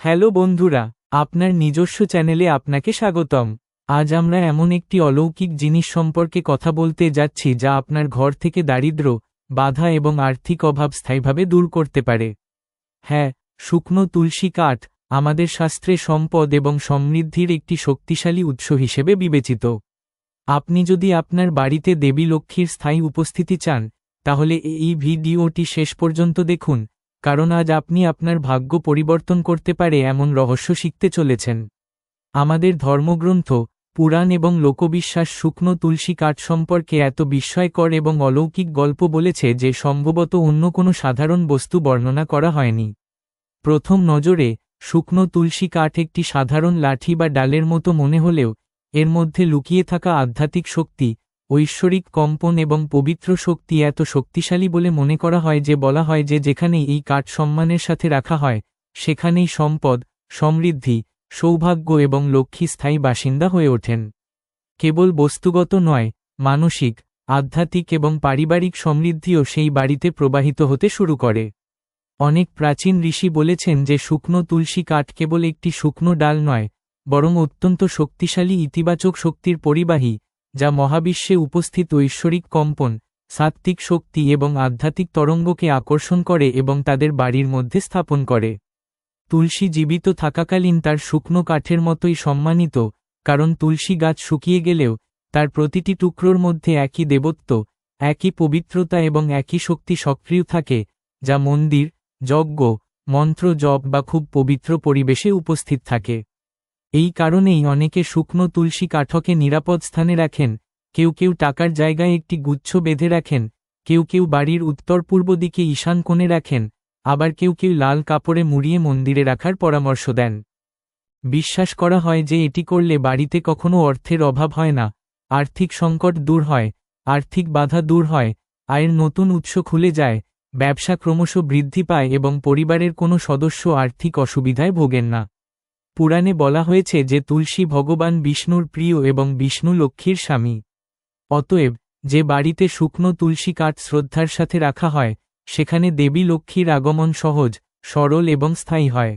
Hello বন্ধুরা, আপনার নিজস্ব চ্যানেলে আপনাকে স্বাগতম। আজ আমরা এমন একটি অলৌকিক জিনিস সম্পর্কে কথা বলতে যাচ্ছি যা আপনার ঘর থেকে দারিদ্র, বাধা এবং আর্থিক অভাব স্থায়ীভাবে দূর করতে পারে। হ্যাঁ শুকনো তুলসী কাঠ আমাদের শাস্ত্রে সম্পদ এবং সমৃদ্ধির একটি শক্তিশালী উৎস হিসেবে বিবেচিত। আপনি যদি আপনার বাড়িতে দেবী লক্ষ্মীর স্থায়ী উপস্থিতি চান, তাহলে এই ভিডিওটি শেষ পর্যন্ত দেখুন কারণ আজ আপনি আপনার ভাগ্য পরিবর্তন করতে পারে এমন রহস্য শিখতে চলেছেন। আমাদের ধর্মগ্রন্থ, পুরাণ এবং লোকবিশ্বাস শুকনো তুলসী কাঠ সম্পর্কে এত বিস্ময়কর এবং অলৌকিক গল্প বলেছে যে সম্ভবত অন্য কোনো সাধারণ বস্তু বর্ণনা করা হয়নি। প্রথম নজরে, শুকনো তুলসী কাঠ একটি সাধারণ লাঠি বা ডালের মতো মনে হলেও, এর মধ্যে লুকিয়ে থাকা আধ্যাত্মিক শক্তি ঐশ্বরিক কম্পন এবং পবিত্র শক্তি এত শক্তিশালী বলে মনে করা হয় যে বলা হয় যে যেখানে এই কাঠ সম্মানের সাথে রাখা হয়, সেখানেই সম্পদ, সমৃদ্ধি, সৌভাগ্য এবং লক্ষ্মী স্থায়ী বাসিন্দা হয়ে ওঠেন। কেবল বস্তুগত নয়, মানসিক, আধ্যাত্মিক এবং পারিবারিক সমৃদ্ধিও সেই বাড়িতে প্রবাহিত হতে শুরু করে। অনেক প্রাচীন ঋষি বলেছেন যে শুকনো তুলসী কাঠ কেবল একটি শুকনো ডাল নয়, বরং অত্যন্ত শক্তিশালী ইতিবাচক শক্তির পরিবাহী যা মহাবিশ্বে উপস্থিত ঐশ্বরিক কম্পন, সাত্ত্বিক শক্তি এবং আধ্যাত্মিক তরঙ্গকে আকর্ষণ করে এবং তাদের বাড়ির মধ্যে স্থাপন করে। তুলসী জীবিত থাকাকালীন তার শুকনো কাঠের মতোই সম্মানিত, কারণ তুলসী গাছ শুকিয়ে গেলেও তার প্রতিটি টুকরোর মধ্যে একই দেবত্ব, একই পবিত্রতা এবং একই শক্তি সক্রিয় থাকে, যা মন্দির, যজ্ঞ, মন্ত্র, জপ বা খুব পবিত্র পরিবেশে উপস্থিত থাকে। এই কারণেই অনেকে শুকনো তুলসী কাঠকে নিরাপদ স্থানে রাখেন, কেউ কেউ টাকার জায়গায় একটি গুচ্ছ বেঁধে রাখেন, কেউ কেউ বাড়ির উত্তর পূর্ব দিকে ঈশান কোণে রাখেন, আবার কেউ কেউ লাল কাপড়ে মুড়িয়ে মন্দিরে রাখার পরামর্শ দেন। বিশ্বাস করা হয় যে এটি করলে বাড়িতে কখনো অর্থের অভাব হয় না, আর্থিক সংকট দূর হয়, আর্থিক বাধা দূর হয়, আয়ের নতুন উৎস খুলে যায়, ব্যবসা ক্রমশ বৃদ্ধি পায় এবং পরিবারের কোনো সদস্য আর্থিক অসুবিধায় ভোগেন না। পুরাণে বলা হয়েছে যে তুলসী ভগবান বিষ্ণুর প্রিয় এবং বিষ্ণু লক্ষ্মীর স্বামী। অতএব, যে বাড়িতে শুকনো তুলসী কাঠ শ্রদ্ধার সাথে রাখা হয়, সেখানে দেবী লক্ষ্মীর আগমন সহজ, সরল এবং স্থায়ী হয়।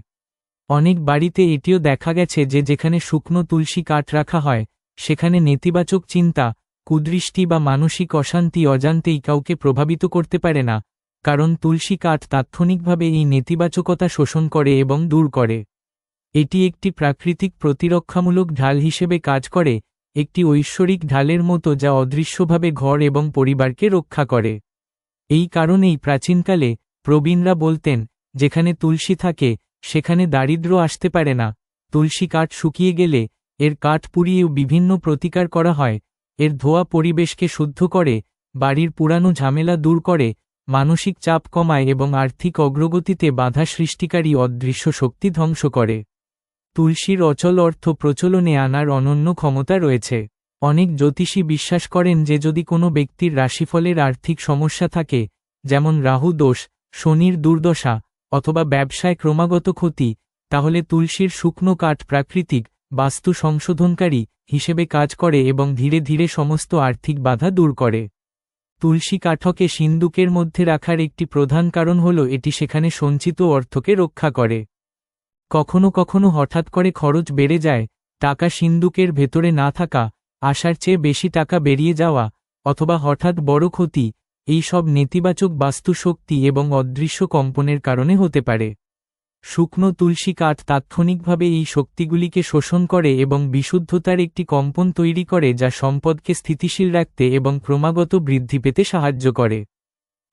অনেক বাড়িতে এটিও দেখা গেছে যে যেখানে শুকনো তুলসী কাঠ রাখা হয়, সেখানে নেতিবাচক চিন্তা, কুদৃষ্টি বা মানসিক অশান্তি অজান্তেই কাউকে প্রভাবিত করতে পারে না, কারণ তুলসী কাঠ তাৎক্ষণিকভাবে এই নেতিবাচকতা শোষণ করে এবং দূর করে। এটি একটি প্রাকৃতিক প্রতিরক্ষামূলক ঢাল হিসেবে কাজ করে, একটি ঐশ্বরিক ঢালের মতো যা অদৃশ্যভাবে ঘর এবং পরিবারকে রক্ষা করে। এই কারণেই প্রাচীনকালে প্রবীণরা বলতেন, যেখানে তুলসী থাকে, সেখানে দারিদ্র আসতে পারে না। তুলসী কাঠ শুকিয়ে গেলে, এর কাঠ পুড়িয়েও বিভিন্ন প্রতিকার করা হয়। এর ধোয়া পরিবেশকে শুদ্ধ করে, বাড়ির পুরানো ঝামেলা দূর করে, মানসিক চাপ কমায় এবং আর্থিক অগ্রগতিতে বাধা সৃষ্টিকারী অদৃশ্য শক্তি ধ্বংস করে। তুলসীর অচল অর্থ প্রচলনে আনার অনন্য ক্ষমতা রয়েছে। অনেক জ্যোতিষী বিশ্বাস করেন যে যদি কোনো ব্যক্তির রাশিফলের আর্থিক সমস্যা থাকে, যেমন রাহু দোষ, শনির দুর্দশা, অথবা ব্যবসায় ক্রমাগত ক্ষতি, তাহলে তুলসীর শুকনো কাঠ প্রাকৃতিক, বাস্তু সংশোধনকারী হিসেবে কাজ করে এবং ধীরে ধীরে সমস্ত আর্থিক বাধা দূর করে। তুলসী কাঠকে সিন্দুকের মধ্যে রাখার একটি প্রধান কারণ হল এটি সেখানে সঞ্চিত অর্থকে রক্ষা করে। কখনো কখনো হঠাৎ করে খরচ বেড়ে যায়, টাকা সিন্দুকের ভেতরে না থাকা আসার চেয়ে বেশি টাকা বেরিয়ে যাওয়া, অথবা হঠাৎ বড় ক্ষতি, এই সব নেতিবাচক বাস্তুশক্তি এবং অদৃশ্য কম্পনের কারণে হতে পারে। শুকনো তুলসী কাঠ তাৎক্ষণিকভাবে এই শক্তিগুলিকে শোষণ করে এবং বিশুদ্ধতার একটি কম্পন তৈরি করে যা সম্পদকে স্থিতিশীল রাখতে এবং ক্রমাগত বৃদ্ধি পেতে সাহায্য করে।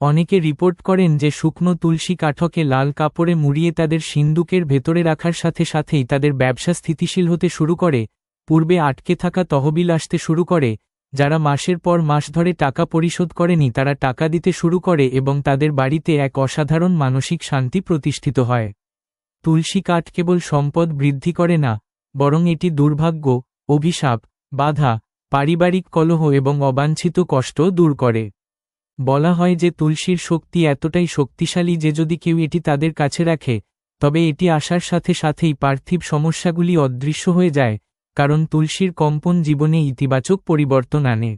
অনেকে রিপোর্ট করেন যে শুকনো তুলসী কাঠকে লাল কাপড়ে মুড়িয়ে তাদের সিন্দুকের ভেতরে রাখার সাথে সাথেই তাদের ব্যবসা স্থিতিশীল হতে শুরু করে, পূর্বে আটকে থাকা তহবিল আসতে শুরু করে, যারা মাসের পর মাস ধরে টাকা পরিশোধ করেনি তারা টাকা দিতে শুরু করে এবং তাদের বাড়িতে এক অসাধারণ মানসিক শান্তি প্রতিষ্ঠিত হয়। তুলসী কাঠ কেবল সম্পদ বৃদ্ধি করে না, বরং এটি দুর্ভাগ্য, অভিশাপ, বাধা, পারিবারিক কলহ এবং অবাঞ্ছিত কষ্ট দূর করে। বলা হয় যে তুলসীর শক্তি এতটাই শক্তিশালী যে যদি কেউ এটি তাদের কাছে রাখে, তবে এটি আসার সাথে সাথেই পার্থিব সমস্যাগুলি অদৃশ্য হয়ে যায়, কারণ তুলসীর কম্পন জীবনে ইতিবাচক পরিবর্তন আনে।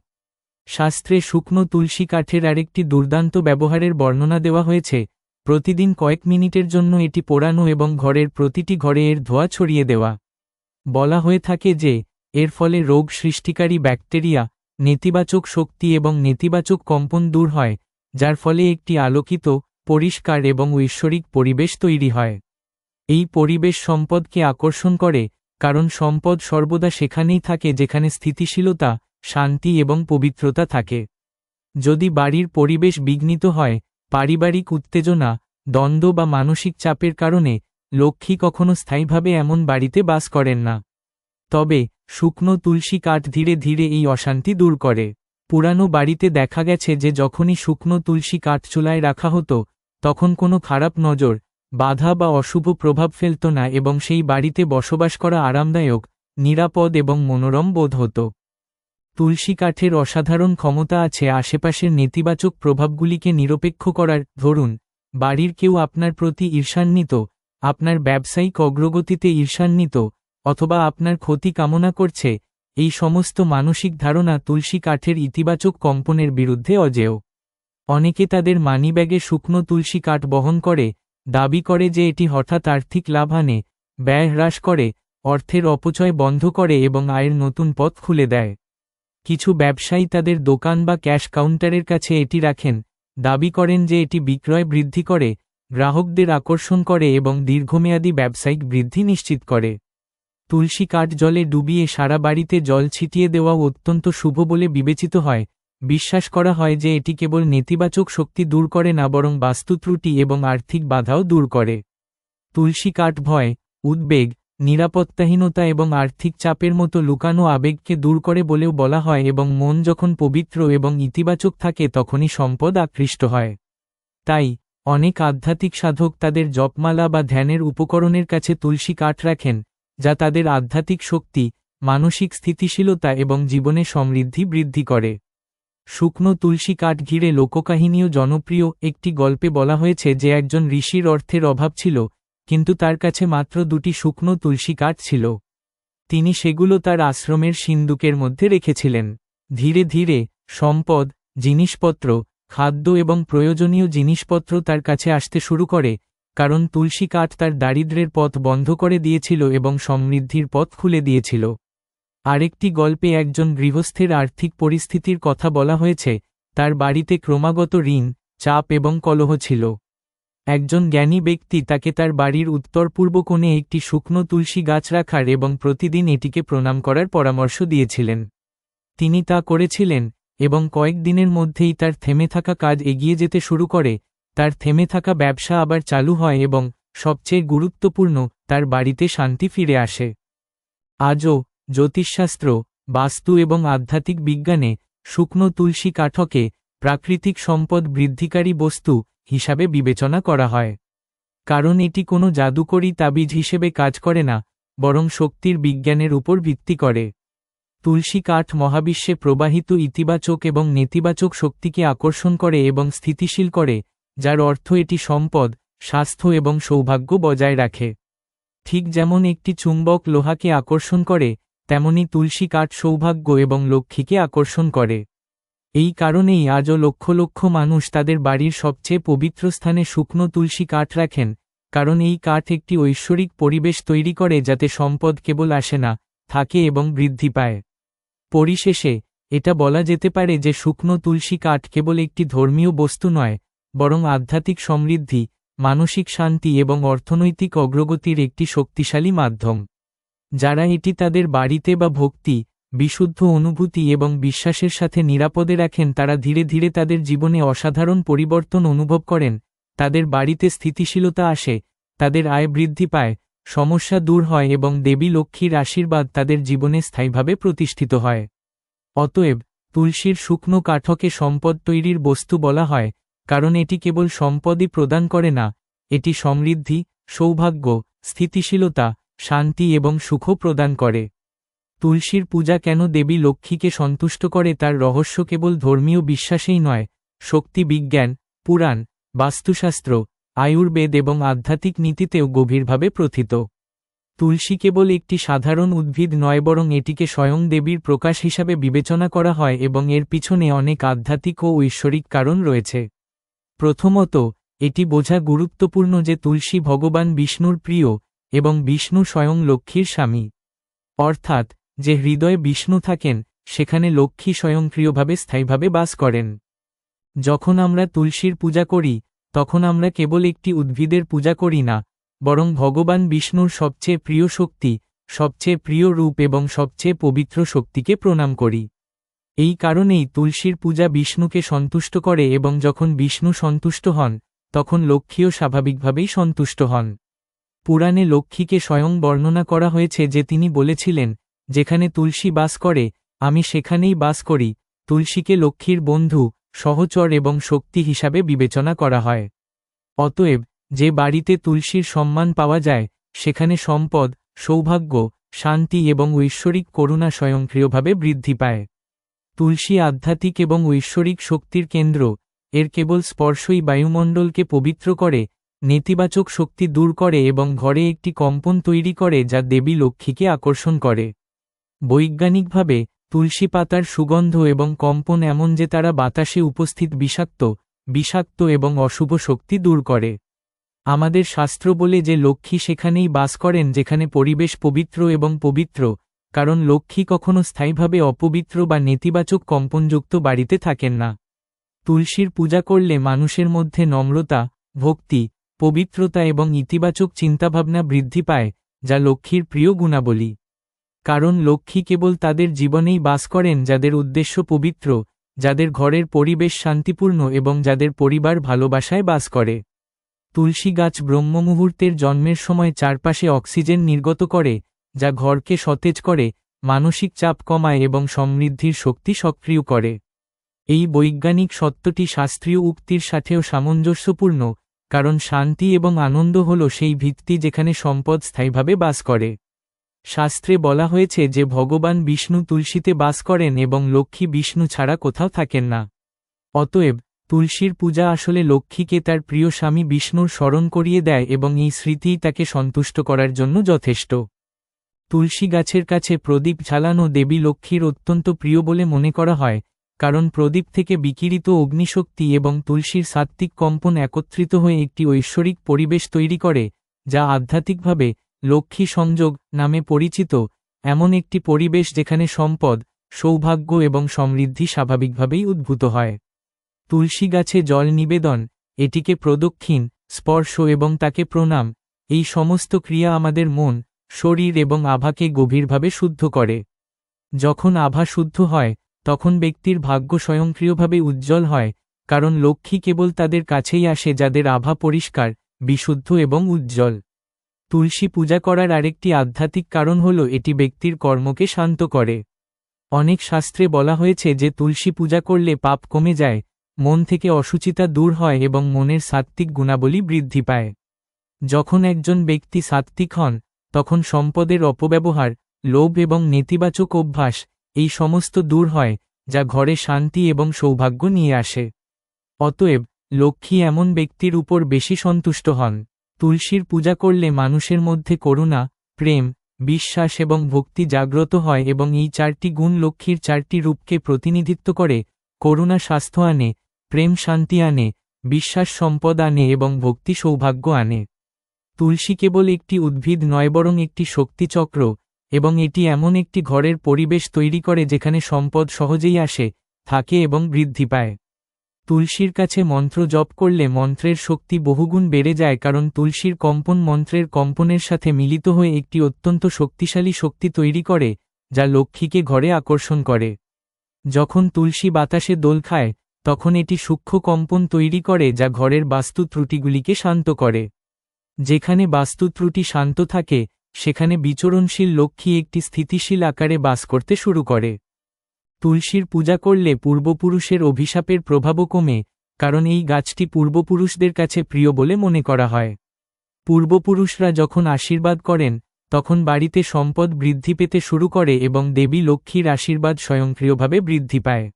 শাস্ত্রে শুকনো তুলসী কাঠের আরেকটি দুর্দান্ত ব্যবহারের বর্ণনা দেওয়া হয়েছে, প্রতিদিন কয়েক মিনিটের জন্য এটি পোড়ানো এবং ঘরের প্রতিটি ঘরে এর ধোয়া ছড়িয়ে দেওয়া। বলা হয়ে থাকে যে, এর ফলে রোগ সৃষ্টিকারী ব্যাকটেরিয়া নেতিবাচক শক্তি এবং নেতিবাচক কম্পন দূর হয়, যার ফলে একটি আলোকিত, পরিষ্কার এবং ঐশ্বরিক পরিবেশ তৈরি হয়। এই পরিবেশ সম্পদকে আকর্ষণ করে, কারণ সম্পদ সর্বদা সেখানেই থাকে যেখানে স্থিতিশীলতা, শান্তি এবং পবিত্রতা থাকে। যদি বাড়ির পরিবেশ বিঘ্নিত হয়, পারিবারিক উত্তেজনা, দ্বন্দ্ব বা মানসিক চাপের কারণে লক্ষ্মী কখনো স্থায়ীভাবে এমন বাড়িতে বাস করেন না। তবে শুকনো তুলসী কাঠ ধীরে ধীরে এই অশান্তি দূর করে। পুরানো বাড়িতে দেখা গেছে যে যখনই শুকনো তুলসী কাঠ চুলায় রাখা হতো, তখন কোনো খারাপ নজর, বাধা বা অশুভ প্রভাব ফেলত না এবং সেই বাড়িতে বসবাস করা আরামদায়ক, নিরাপদ এবং মনোরম বোধ হতো। তুলসী কাঠের অসাধারণ ক্ষমতা আছে আশেপাশের নেতিবাচক প্রভাবগুলিকে নিরপেক্ষ করার। ধরুন, বাড়ির কেউ আপনার প্রতি ঈর্ষান্বিত, আপনার ব্যবসায়িক অগ্রগতিতে ঈর্ষান্বিত অথবা আপনার ক্ষতি কামনা করছে, এই সমস্ত মানসিক ধারণা তুলসী কাঠের ইতিবাচক কম্পনের বিরুদ্ধে অজেয়। অনেকে তাদের মানিব্যাগে শুকনো তুলসী কাঠ বহন করে, দাবি করে যে এটি হঠাৎ আর্থিক লাভ আনে, ব্যয় হ্রাস করে, অর্থের অপচয় বন্ধ করে এবং আয়ের নতুন পথ খুলে দেয়। কিছু ব্যবসায়ী তাদের দোকান বা ক্যাশ কাউন্টারের কাছে এটি রাখেন, দাবি করেন যে এটি বিক্রয় বৃদ্ধি করে, গ্রাহকদের আকর্ষণ করে এবং দীর্ঘমেয়াদী ব্যবসায়িক বৃদ্ধি নিশ্চিত করে। তুলসী কাঠ জলে ডুবিয়ে সারা বাড়িতে জল ছিটিয়ে দেওয়া অত্যন্ত শুভ বলে বিবেচিত হয়। বিশ্বাস করা হয় যে এটি কেবল নেতিবাচক শক্তি দূর করে না, বরং বাস্তুত্রুটি এবং আর্থিক বাধাও দূর করে। তুলসী কাঠ ভয়, উদ্বেগ, নিরাপত্তাহীনতা এবং আর্থিক চাপের মতো লুকানো আবেগকে দূর করে বলেও বলা হয় এবং মন যখন পবিত্র এবং ইতিবাচক থাকে তখনই সম্পদ আকৃষ্ট হয়। তাই, অনেক আধ্যাত্মিক সাধক তাদের জপমালা বা ধ্যানের উপকরণের কাছে তুলসী কাঠ রাখেন। যা তাদের আধ্যাত্মিক শক্তি, মানসিক স্থিতিশীলতা এবং জীবনে সমৃদ্ধি বৃদ্ধি করে। শুকনো তুলসী কাঠ ঘিরে লোককাহিনীও জনপ্রিয়, একটি গল্পে বলা হয়েছে যে একজন ঋষির অর্থের অভাব ছিল, কিন্তু তার কাছে মাত্র দুটি শুকনো তুলসী কাঠ ছিল। তিনি সেগুলো তার আশ্রমের সিন্দুকের মধ্যে রেখেছিলেন। ধীরে ধীরে, সম্পদ, জিনিসপত্র, খাদ্য এবং প্রয়োজনীয় জিনিসপত্র তার কাছে আসতে শুরু করে কারণ তুলসী কাঠ তার দারিদ্রের পথ বন্ধ করে দিয়েছিল এবং সমৃদ্ধির পথ খুলে দিয়েছিল। আরেকটি গল্পে একজন গৃহস্থের আর্থিক পরিস্থিতির কথা বলা হয়েছে, তার বাড়িতে ক্রমাগত ঋণ, চাপ এবং কলহ ছিল। একজন জ্ঞানী ব্যক্তি তাকে তার বাড়ির উত্তর পূর্ব কোণে একটি শুকনো তুলসী গাছ রাখার এবং প্রতিদিন এটিকে প্রণাম করার পরামর্শ দিয়েছিলেন। তিনি তা করেছিলেন এবং কয়েক দিনের মধ্যেই তার থেমে থাকা কাজ এগিয়ে যেতে শুরু করে তার থেমে থাকা ব্যবসা আবার চালু হয় এবং সবচেয়ে গুরুত্বপূর্ণ, তার বাড়িতে শান্তি ফিরে আসে। আজও জ্যোতিষশাস্ত্র, বাস্তু এবং আধ্যাত্মিক বিজ্ঞানে শুকনো তুলসী কাঠকে প্রাকৃতিক সম্পদ বৃদ্ধিকারী বস্তু হিসাবে বিবেচনা করা হয়। কারণ এটি কোনো জাদুকরী তাবিজ হিসেবে কাজ করে না, বরং শক্তির বিজ্ঞানের উপর ভিত্তি করে। তুলসী কাঠ মহাবিশ্বে প্রবাহিত ইতিবাচক এবং নেতিবাচক শক্তিকে আকর্ষণ করে এবং স্থিতিশীল করে যার অর্থ এটি সম্পদ, স্বাস্থ্য এবং সৌভাগ্য বজায় রাখে। ঠিক যেমন একটি চুম্বক লোহাকে আকর্ষণ করে, তেমনি তুলসী কাঠ সৌভাগ্য এবং লক্ষ্মীকে আকর্ষণ করে। এই কারণেই আজও লক্ষ লক্ষ মানুষ তাদের বাড়ির সবচেয়ে পবিত্র স্থানে শুকনো তুলসী কাঠ রাখেন, কারণ এই কাঠ একটি ঐশ্বরিক পরিবেশ তৈরি করে যাতে সম্পদ কেবল আসে না, থাকে এবং বৃদ্ধি পায়। পরিশেষে, এটা বলা যেতে পারে যে শুকনো তুলসী কাঠ কেবল একটি ধর্মীয় বস্তু নয় বরং আধ্যাত্মিক সমৃদ্ধি, মানসিক শান্তি এবং অর্থনৈতিক অগ্রগতির একটি শক্তিশালী মাধ্যম। যারা এটি তাদের বাড়িতে বা ভক্তি, বিশুদ্ধ অনুভূতি এবং বিশ্বাসের সাথে নিরাপদে রাখেন তারা ধীরে ধীরে তাদের জীবনে অসাধারণ পরিবর্তন অনুভব করেন, তাদের বাড়িতে স্থিতিশীলতা আসে, তাদের আয় বৃদ্ধি পায়, সমস্যা দূর হয় এবং দেবী লক্ষ্মীর আশীর্বাদ তাদের জীবনে স্থায়ীভাবে প্রতিষ্ঠিত হয়। অতএব, তুলসীর শুকনো কাঠকে সম্পদ তৈরির বস্তু বলা হয় কারণ এটি কেবল সম্পদই প্রদান করে না, এটি সমৃদ্ধি, সৌভাগ্য, স্থিতিশীলতা, শান্তি এবং সুখ প্রদান করে। তুলসীর পূজা কেন দেবী লক্ষ্মীকে সন্তুষ্ট করে তার রহস্য কেবল ধর্মীয় বিশ্বাসেই নয়, শক্তি বিজ্ঞান, পুরাণ, বাস্তুশাস্ত্র, আয়ুর্বেদ এবং আধ্যাত্মিক নীতিতেও গভীরভাবে প্রথিত। তুলসী কেবল একটি সাধারণ উদ্ভিদ নয় বরং এটিকে স্বয়ং দেবীর প্রকাশ হিসাবে বিবেচনা করা হয় এবং এর পিছনে অনেক আধ্যাত্মিক ও ঐশ্বরিক কারণ রয়েছে। প্রথমত, এটি বোঝা গুরুত্বপূর্ণ যে তুলসী ভগবান বিষ্ণুর প্রিয় এবং বিষ্ণু স্বয়ং লক্ষ্মীর স্বামী। অর্থাৎ, যে হৃদয়ে বিষ্ণু থাকেন, সেখানে লক্ষ্মী স্বয়ংক্রিয়ভাবে স্থায়ীভাবে বাস করেন। যখন আমরা তুলসীর পূজা করি, তখন আমরা কেবল একটি উদ্ভিদের পূজা করি না, বরং ভগবান বিষ্ণুর সবচেয়ে প্রিয় শক্তি, সবচেয়ে প্রিয় রূপ এবং সবচেয়ে পবিত্র শক্তিকে প্রণাম করি। এই কারণেই তুলসীর পূজা বিষ্ণুকে সন্তুষ্ট করে এবং যখন বিষ্ণু সন্তুষ্ট হন, তখন লক্ষ্মীও স্বাভাবিকভাবেই সন্তুষ্ট হন। পুরাণে লক্ষ্মীকে স্বয়ং বর্ণনা করা হয়েছে যে তিনি বলেছিলেন, যেখানে তুলসী বাস করে, আমি সেখানেই বাস করি। তুলসীকে লক্ষ্মীর বন্ধু, সহচর এবং শক্তি হিসাবে বিবেচনা করা হয়। অতএব, যে বাড়িতে তুলসীর সম্মান পাওয়া যায়, সেখানে সম্পদ, সৌভাগ্য, শান্তি এবং ঐশ্বরিক করুণা স্বয়ংক্রিয়ভাবে বৃদ্ধি পায়। তুলসী আধ্যাত্মিক এবং ঐশ্বরিক শক্তির কেন্দ্র, এর কেবল স্পর্শই বায়ুমণ্ডলকে পবিত্র করে, নেতিবাচক শক্তি দূর করে এবং ঘরে একটি কম্পন তৈরি করে যা দেবী লক্ষ্মীকে আকর্ষণ করে। বৈজ্ঞানিকভাবে, তুলসী পাতার সুগন্ধ এবং কম্পন এমন যে তারা বাতাসে উপস্থিত বিষাক্ত বিষাক্ত এবং অশুভ শক্তি দূর করে। আমাদের শাস্ত্র বলে যে লক্ষ্মী সেখানেই বাস করেন যেখানে পরিবেশ পবিত্র এবং পবিত্র কারণ লক্ষ্মী কখনো স্থায়ীভাবে অপবিত্র বা নেতিবাচক কম্পনযুক্ত বাড়িতে থাকেন না। তুলসীর পূজা করলে মানুষের মধ্যে নম্রতা, ভক্তি, পবিত্রতা এবং ইতিবাচক চিন্তাভাবনা বৃদ্ধি পায়, যা লক্ষ্মীর প্রিয় গুণাবলী। কারণ লক্ষ্মী কেবল তাদের জীবনেই বাস করেন যাদের উদ্দেশ্য পবিত্র, যাদের ঘরের পরিবেশ শান্তিপূর্ণ এবং যাদের পরিবার ভালোবাসায় বাস করে। তুলসী গাছ ব্রহ্মমুহূর্তের জন্মের সময় চারপাশে অক্সিজেন নির্গত করে যা ঘরকে সতেজ করে, মানসিক চাপ কমায় এবং সমৃদ্ধির শক্তি সক্রিয় করে। এই বৈজ্ঞানিক সত্যটি শাস্ত্রীয় উক্তির সাথেও সামঞ্জস্যপূর্ণ, কারণ শান্তি এবং আনন্দ হল সেই ভিত্তি যেখানে সম্পদ স্থায়ীভাবে বাস করে। শাস্ত্রে বলা হয়েছে যে ভগবান বিষ্ণু তুলসীতে বাস করেন এবং লক্ষ্মী বিষ্ণু ছাড়া কোথাও থাকেন না। অতএব, তুলসীর পূজা আসলে লক্ষ্মীকে তার প্রিয় স্বামী বিষ্ণুর স্মরণ করিয়ে দেয় এবং এই স্মৃতিই তাকে সন্তুষ্ট করার জন্য যথেষ্ট। তুলসী গাছের কাছে প্রদীপ ঝালানো দেবী লক্ষ্মীর অত্যন্ত প্রিয় বলে মনে করা হয়, কারণ প্রদীপ থেকে বিকিরিত অগ্নিশক্তি এবং তুলসীর সাত্ত্বিক কম্পন একত্রিত হয়ে একটি ঐশ্বরিক পরিবেশ তৈরি করে, যা আধ্যাত্মিকভাবে লক্ষ্মী সংযোগ নামে পরিচিত, এমন একটি পরিবেশ যেখানে সম্পদ, সৌভাগ্য এবং সমৃদ্ধি স্বাভাবিকভাবেই উদ্ভূত হয়। তুলসী গাছে জল নিবেদন, এটিকে প্রদক্ষিণ, স্পর্শ এবং তাকে প্রণাম, এই সমস্ত ক্রিয়া আমাদের মন শরীর এবং আভাকে গভীরভাবে শুদ্ধ করে। যখন আভা শুদ্ধ হয়, তখন ব্যক্তির ভাগ্য স্বয়ংক্রিয়ভাবে উজ্জ্বল হয়, কারণ লক্ষ্মী কেবল তাদের কাছেই আসে যাদের আভা পরিষ্কার, বিশুদ্ধ এবং উজ্জ্বল। তুলসী পূজা করার আরেকটি আধ্যাত্মিক কারণ হল এটি ব্যক্তির কর্মকে শান্ত করে। অনেক শাস্ত্রে বলা হয়েছে যে তুলসী পূজা করলে পাপ কমে যায়, মন থেকে অসুচিতা দূর হয় এবং মনের সাত্ত্বিক গুণাবলী বৃদ্ধি পায়। যখন একজন ব্যক্তি সাত্ত্বিক হন তখন সম্পদের অপব্যবহার, লোভ এবং নেতিবাচক অভ্যাস, এই সমস্ত দূর হয়, যা ঘরে শান্তি এবং সৌভাগ্য নিয়ে আসে। অতএব, লক্ষ্মী এমন ব্যক্তির উপর বেশি সন্তুষ্ট হন। তুলসীর পূজা করলে মানুষের মধ্যে করুণা, প্রেম, বিশ্বাস এবং ভক্তি জাগ্রত হয় এবং এই চারটি গুণ লক্ষ্মীর চারটি রূপকে প্রতিনিধিত্ব করে, করুণা স্বাস্থ্য আনে, প্রেম শান্তি আনে, বিশ্বাস সম্পদ আনে এবং ভক্তি সৌভাগ্য আনে। তুলসী কেবল একটি উদ্ভিদ নয় বরং একটি শক্তিচক্র, এবং এটি এমন একটি ঘরের পরিবেশ তৈরি করে যেখানে সম্পদ সহজেই আসে, থাকে এবং বৃদ্ধি পায়। তুলসীর কাছে মন্ত্র জপ করলে মন্ত্রের শক্তি বহুগুণ বেড়ে যায় কারণ তুলসীর কম্পন মন্ত্রের কম্পনের সাথে মিলিত হয়ে একটি অত্যন্ত শক্তিশালী শক্তি তৈরি করে, যা লক্ষ্মীকে ঘরে আকর্ষণ করে। যখন তুলসী বাতাসে দোল খায়, তখন এটি সূক্ষ্ম কম্পন তৈরি করে যা ঘরের বাস্তু ত্রুটিগুলিকে শান্ত করে। যেখানে বাস্তু ত্রুটি শান্ত থাকে, সেখানে বিচরণশীল লক্ষ্মী একটি স্থিতিশীল আকারে বাস করতে শুরু করে। তুলসীর পূজা করলে পূর্বপুরুষের অভিশাপের প্রভাবও কমে, কারণ এই গাছটি পূর্বপুরুষদের কাছে প্রিয় বলে মনে করা হয়। পূর্বপুরুষরা যখন আশীর্বাদ করেন, তখন বাড়িতে সম্পদ বৃদ্ধি পেতে শুরু করে এবং দেবী লক্ষ্মীর আশীর্বাদ স্বয়ংক্রিয়ভাবে বৃদ্ধি পায়।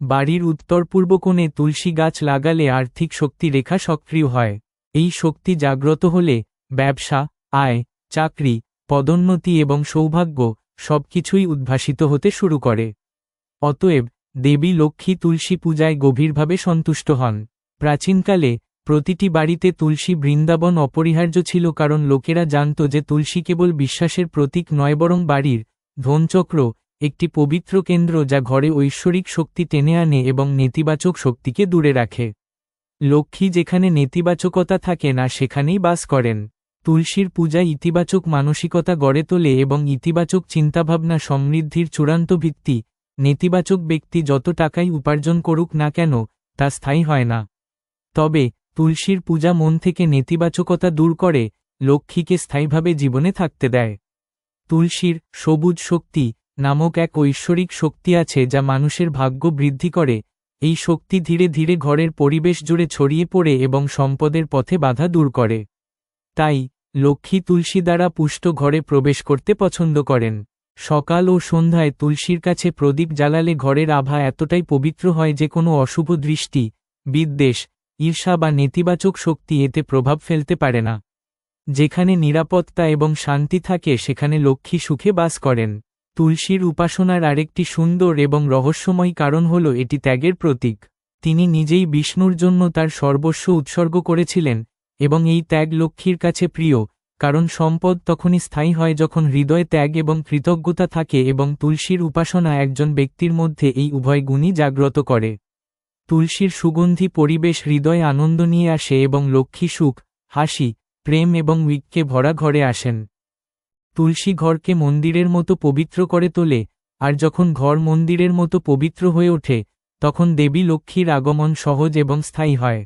বাড়ির উত্তর পূর্ব কোণে তুলসী গাছ লাগালে আর্থিক শক্তি রেখা সক্রিয় হয়। এই শক্তি জাগ্রত হলে ব্যবসা, আয়, চাকরি, পদোন্নতি এবং সৌভাগ্য সবকিছুই উদ্ভাসিত হতে শুরু করে। অতএব দেবী লক্ষ্মী তুলসী পূজায় গভীরভাবে সন্তুষ্ট হন। প্রাচীনকালে প্রতিটি বাড়িতে তুলসী বৃন্দাবন অপরিহার্য ছিল কারণ লোকেরা জানত যে তুলসী কেবল বিশ্বাসের প্রতীক নয় বরং বাড়ির ধনচক্র, একটি পবিত্র কেন্দ্র যা ঘরে ঐশ্বরিক শক্তি টেনে আনে এবং নেতিবাচক শক্তিকে দূরে রাখে। লক্ষ্মী যেখানে নেতিবাচকতা থাকে না সেখানেই বাস করেন। তুলসীর পূজা ইতিবাচক মানসিকতা গড়ে তোলে এবং ইতিবাচক চিন্তাভাবনা সমৃদ্ধির চূড়ান্ত ভিত্তি, নেতিবাচক ব্যক্তি যত টাকাই উপার্জন করুক না কেন, তা স্থায়ী হয় না। তবে, তুলসীর পূজা মন থেকে নেতিবাচকতা দূর করে, লক্ষ্মীকে স্থায়ীভাবে জীবনে থাকতে দেয়। তুলসীর সবুজ শক্তি নামক এক ঐশ্বরিক শক্তি আছে যা মানুষের ভাগ্য বৃদ্ধি করে এই শক্তি ধীরে ধীরে ঘরের পরিবেশ জুড়ে ছড়িয়ে পড়ে এবং সম্পদের পথে বাধা দূর করে। তাই, লক্ষ্মী তুলসী দ্বারা পুষ্ট ঘরে প্রবেশ করতে পছন্দ করেন। সকাল ও সন্ধ্যায় তুলসীর কাছে প্রদীপ জ্বালালে ঘরের আভা এতটাই পবিত্র হয় যে কোনো অশুভ দৃষ্টি, বিদ্বেষ, ঈর্ষা বা নেতিবাচক শক্তি এতে প্রভাব ফেলতে পারে না। যেখানে নিরাপত্তা এবং শান্তি থাকে সেখানে লক্ষ্মী সুখে বাস করেন। তুলসীর উপাসনার আরেকটি সুন্দর এবং রহস্যময় কারণ হল এটি ত্যাগের প্রতীক। তিনি নিজেই বিষ্ণুর জন্য তার সর্বস্ব উৎসর্গ করেছিলেন, এবং এই ত্যাগ লক্ষ্মীর কাছে প্রিয়, কারণ সম্পদ তখনই স্থায়ী হয় যখন হৃদয়ে ত্যাগ এবং কৃতজ্ঞতা থাকে এবং তুলসীর উপাসনা একজন ব্যক্তির মধ্যে এই উভয় গুণই জাগ্রত করে। তুলসীর সুগন্ধি পরিবেশ হৃদয়ে আনন্দ নিয়ে আসে এবং লক্ষ্মী সুখ, হাসি, প্রেম এবং উইককে ভরা ঘরে আসেন। তুলসী ঘরকে মন্দিরের মতো পবিত্র করে তোলে, আর যখন ঘর মন্দিরের মতো পবিত্র হয়ে ওঠে, তখন দেবী লক্ষ্মীর আগমন সহজ এবং স্থায়ী হয়।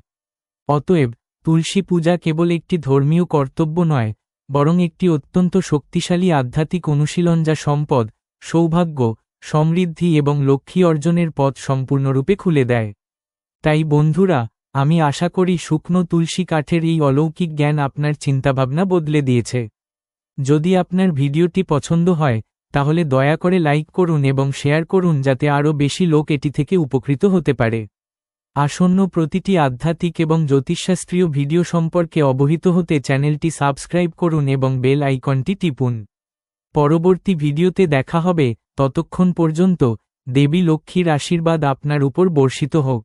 অতএব, তুলসী পূজা কেবল একটি ধর্মীয় কর্তব্য নয়, বরং একটি অত্যন্ত শক্তিশালী আধ্যাত্মিক অনুশীলন যা সম্পদ, সৌভাগ্য, সমৃদ্ধি এবং লক্ষ্মী অর্জনের পথ সম্পূর্ণরূপে খুলে দেয়। তাই বন্ধুরা, আমি আশা করি শুকনো তুলসী কাঠের এই অলৌকিক জ্ঞান আপনার চিন্তাভাবনা বদলে দিয়েছে। যদি আপনার ভিডিওটি পছন্দ হয়, তাহলে দয়া করে লাইক করুন এবং শেয়ার করুন যাতে আরও বেশি লোক এটি থেকে উপকৃত হতে পারে। আসন্ন প্রতিটি আধ্যাত্মিক এবং জ্যোতিষশাস্ত্রীয় ভিডিও সম্পর্কে অবহিত হতে চ্যানেলটি সাবস্ক্রাইব করুন এবং বেল আইকনটি টিপুন। পরবর্তী ভিডিওতে দেখা হবে, ততক্ষণ পর্যন্ত দেবী লক্ষ্মীর আশীর্বাদ আপনার উপর বর্ষিত হোক।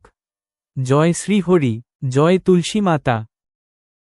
জয় শ্রী হরি, জয় তুলসী মাতা।